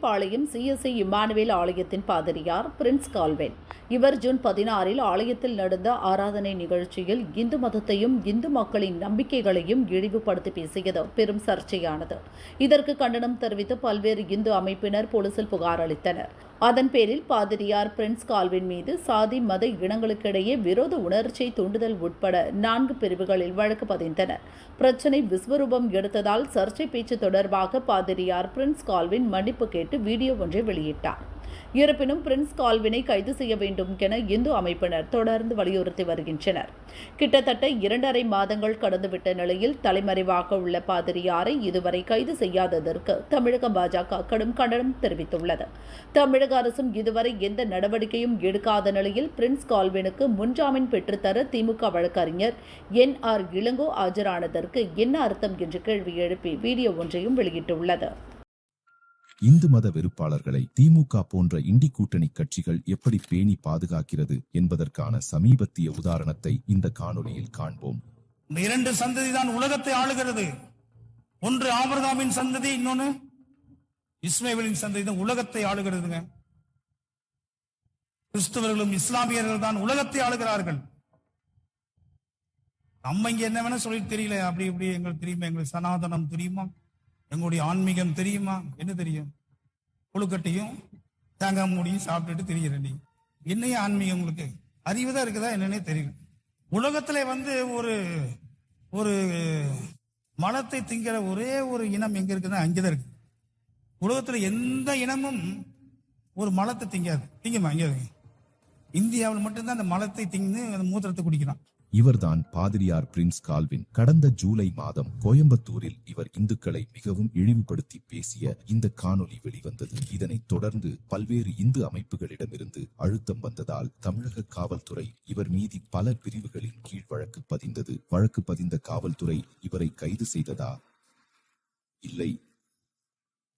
Kovai CSI Emmanuel ஆலயத்தின் பாதிரியார் Prince கால்வென். இவர் ஜூன் பதினாறில் ஆலயத்தில் நடந்த ஆராதனை நிகழ்ச்சியில் இந்து மதத்தையும் இந்து மக்களின் நம்பிக்கைகளையும் இழிவுபடுத்தி பேசியது பெரும் சர்ச்சையானது. இதற்கு கண்டனம் தெரிவித்து பல்வேறு இந்து அமைப்பினர் போலீசில் புகார் அளித்தனர். அதன் பேரில் பாதிரியார் பிரின்ஸ் கால்வின் மீது சாதி மத இனங்களுக்கிடையே விரோத உணர்ச்சியை தூண்டுதல் உட்பட நான்கு பிரிவுகளில் வழக்கு பதிந்தனர். பிரச்சினை விஸ்வரூபம் எடுத்ததால் சர்ச்சை பேச்சு தொடர்பாக பாதிரியார் பிரின்ஸ் கால்வின் மன்னிப்பு கேட்டு வீடியோ ஒன்றை வெளியிட்டார். இருப்பினும் பிரின்ஸ் கால்வினை கைது செய்ய வேண்டும் என இந்து அமைப்பினர் தொடர்ந்து வலியுறுத்தி வருகின்றனர். கிட்டத்தட்ட இரண்டரை மாதங்கள் கடந்துவிட்ட நிலையில் தலைமறைவாக உள்ள பாதிரியாரை இதுவரை கைது செய்யாததற்கு தமிழக பாஜக கடும் கண்டனம் தெரிவித்துள்ளது. தமிழக அரசும் இதுவரை எந்த நடவடிக்கையும் எடுக்காத நிலையில் பிரின்ஸ் கால்வினுக்கு முன்ஜாமீன் பெற்றுத்தர திமுக வழக்கறிஞர் என் ஆர் இளங்கோ ஆஜரானதற்கு என்ன அர்த்தம் என்று கேள்வி எழுப்பி வீடியோ ஒன்றையும் வெளியிட்டுள்ளது. இந்து மத வெறுப்பாளர்களை திமுக போன்ற இண்டி கூட்டணி கட்சிகள் எப்படி பேணி பாதுகாக்கிறது என்பதற்கான சமீபத்திய உதாரணத்தை இந்த காணொலியில் காண்போம். இரண்டு சந்ததி தான் உலகத்தை ஆளுகிறது. ஒன்று ஆபிரகாமின் சந்ததி இன்னொன்னு இஸ்மேவலின் சந்ததி. தான் உலகத்தை ஆளுகிறதுங்க. கிறிஸ்தவர்களும் இஸ்லாமியர்கள் தான் உலகத்தை ஆளுகிறார்கள். நம்ம இங்க என்ன வேணா சொல்லி தெரியல. அப்படி இப்படி எங்களுக்கு தெரியுமா? எங்களுக்கு சனாதனம் தெரியுமா? எங்களுடைய ஆன்மீகம் தெரியுமா? என்ன தெரியும்? புழுக்கட்டையும் தேங்காய் மூடியும் சாப்பிட்டுட்டு தெரியுற நீ என்னைய ஆன்மீகம் உங்களுக்கு? அறிவு தான் இருக்குதா என்னன்னே தெரியும் உலகத்துல வந்து ஒரு ஒரு மலத்தை திங்கிற ஒரே ஒரு இனம் எங்க இருக்குன்னா அங்கேதான் இருக்கு. உலகத்துல எந்த இனமும் ஒரு மலத்தை திங்காது. திங்குமா? அங்கே இந்தியாவில் மட்டும்தான் அந்த மலத்தை திங்கு அந்த மூத்திரத்தை குடிக்கிறான். இவர்தான் பாதிரியார் பிரின்ஸ் கால்வின் கடந்த ஜூலை மாதம் கோயம்புத்தூரில் இவர் இந்துக்களை மிகவும் இழிவுபடுத்தி பேசிய இந்த காணொலி வெளிவந்தது. இதனைத் தொடர்ந்து பல்வேறு இந்து அமைப்புகளிடமிருந்து அழுத்தம் வந்ததால் தமிழக காவல்துறை இவர் மீது பல பிரிவுகளின் கீழ் வழக்கு பதிந்தது. வழக்கு பதிந்த காவல்துறை இவரை கைது செய்ததா? இல்லை.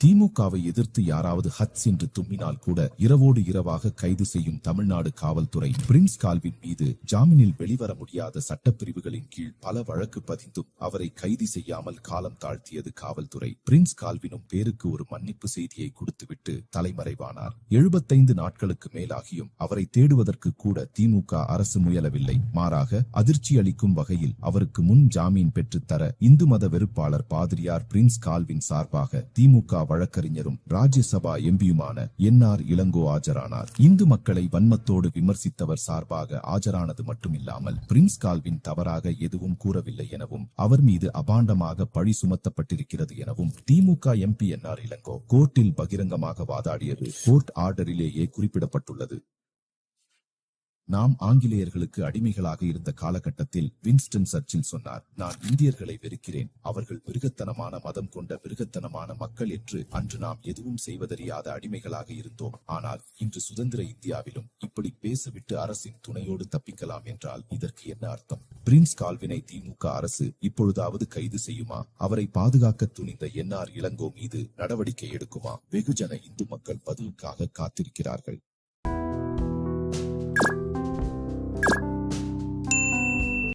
திமுகவை எதிர்த்து யாராவது ஹட்ஸ் என்று தும்மினால் கூட இரவோடு இரவாக கைது செய்யும் தமிழ்நாடு காவல்துறை பிரின்ஸ் கால்வின் மீது ஜாமீனில் வெளிவர முடியாத சட்டப்பிரிவுகளின் கீழ் பல வழக்கு பதிந்தும் அவரை கைது செய்யாமல் காலம் தாழ்த்தியது காவல்துறை. பிரின்ஸ் கால்வினும் பேருக்கு ஒரு மன்னிப்பு செய்தியை கொடுத்துவிட்டு தலைமறைவானார். எழுபத்தைந்து நாட்களுக்கு மேலாகியும் அவரை தேடுவதற்கு கூட திமுக அரசு முயலவில்லை. மாறாக அதிர்ச்சி அளிக்கும் வகையில் அவருக்கு முன் ஜாமீன் பெற்றுத்தர இந்து மத வெறுப்பாளர் பாதிரியார் பிரின்ஸ் கால்வின் சார்பாக திமுக வழக்கறிஞரும் ராஜ்யசபா எம்பியுமான என் ஆர் இளங்கோ ஆஜரானார். இந்து மக்களை வன்மத்தோடு விமர்சித்தவர் சார்பாக ஆஜரானது மட்டுமில்லாமல் பிரின்ஸ் கால்வின் தவறாக எதுவும் கூறவில்லை எனவும் அவர் மீது அபாண்டமாக பழி சுமத்தப்பட்டிருக்கிறது எனவும் DMK MP N R Elango கோர்ட்டில் பகிரங்கமாக வாதாடியது. கோர்ட் ஆர்டரிலேயே குறிப்பிடப்பட்டுள்ளது. நாம் ஆங்கிலேயர்களுக்கு அடிமைகளாக இருந்த காலகட்டத்தில் வின்ஸ்டன் சர்ச்சில் சொன்னார் நான் இந்தியர்களை வெறுக்கிறேன். அவர்கள் மிருகத்தனமான மதம் கொண்ட மிருகத்தனமான மக்கள் என்று அன்று நாம் எதுவும் செய்வதறியாத அடிமைகளாக இருந்தோம். ஆனால் இன்று சுதந்திர இந்தியாவிலும் இப்படி பேசவிட்டு அரசின் துணையோடு தப்பிக்கலாம் என்றால் இதற்கு என்ன அர்த்தம்? பிரின்ஸ் கால்வினை திமுக அரசு இப்பொழுதாவது கைது செய்யுமா? அவரை பாதுகாக்க துணிந்த என்ஆர் இளங்கோ மீது நடவடிக்கை எடுக்குமா? வெகுஜன இந்து மக்கள் பதிலுக்காக காத்திருக்கிறார்கள்.